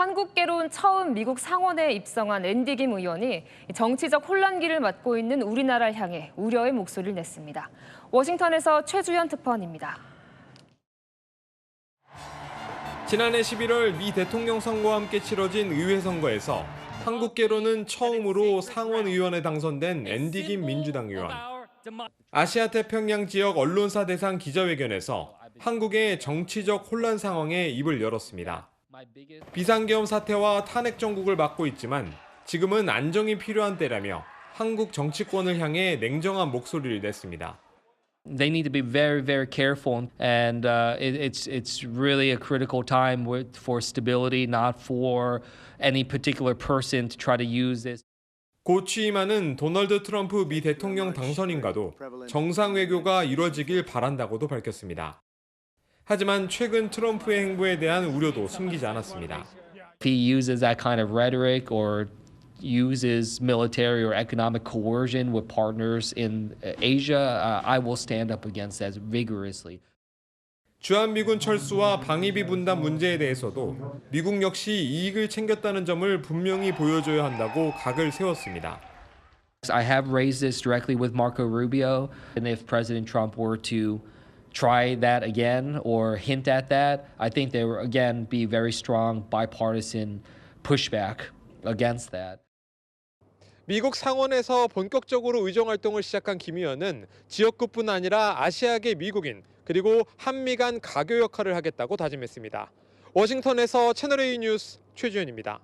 한국계론 처음 미국 상원에 입성한 앤디 김 의원이 정치적 혼란기를 맞고 있는 우리나라를 향해 우려의 목소리를 냈습니다. 워싱턴에서 최주현 특파원입니다. 지난해 11월 미 대통령 선거와 함께 치러진 의회 선거에서 한국계로는 처음으로 상원 의원에 당선된 앤디 김 민주당 의원. 아시아 태평양 지역 언론사 대상 기자회견에서 한국의 정치적 혼란 상황에 입을 열었습니다. 비상계엄 사태와 탄핵 정국을 맡고 있지만 지금은 안정이 필요한 때라며 한국 정치권을 향해 냉정한 목소리를 냈습니다. they need to be very, very careful, and uh, it, it's it's really a critical time with, for stability, not for any particular person to try to use this. 곧 취임하는 도널드 트럼프 미 대통령 당선인과도 정상 외교가 이뤄지길 바란다고도 밝혔습니다. 하지만 최근 트럼프의 행보에 대한 우려도 숨기지 않았습니다. He uses that kind of rhetoric or uses military or economic coercion with partners in uh, Asia, uh, I will stand up against that vigorously. 주한미군 철수와 방위비 분담 문제에 대해서도 미국 역시 이익을 챙겼다는 점을 분명히 보여줘야 한다고 각을 세웠습니다. I have raised this directly with Marco Rubio, and if President Trump were to try that again or hint at that, I think there will again be very strong bipartisan pushback against that. 미국 상원에서 본격적으로 의정 활동을 시작한 김 의원은 지역구뿐 아니라 아시아계 미국인 그리고 한미 간 가교 역할을 하겠다고 다짐했습니다. 워싱턴에서 채널A 뉴스 최주현입니다.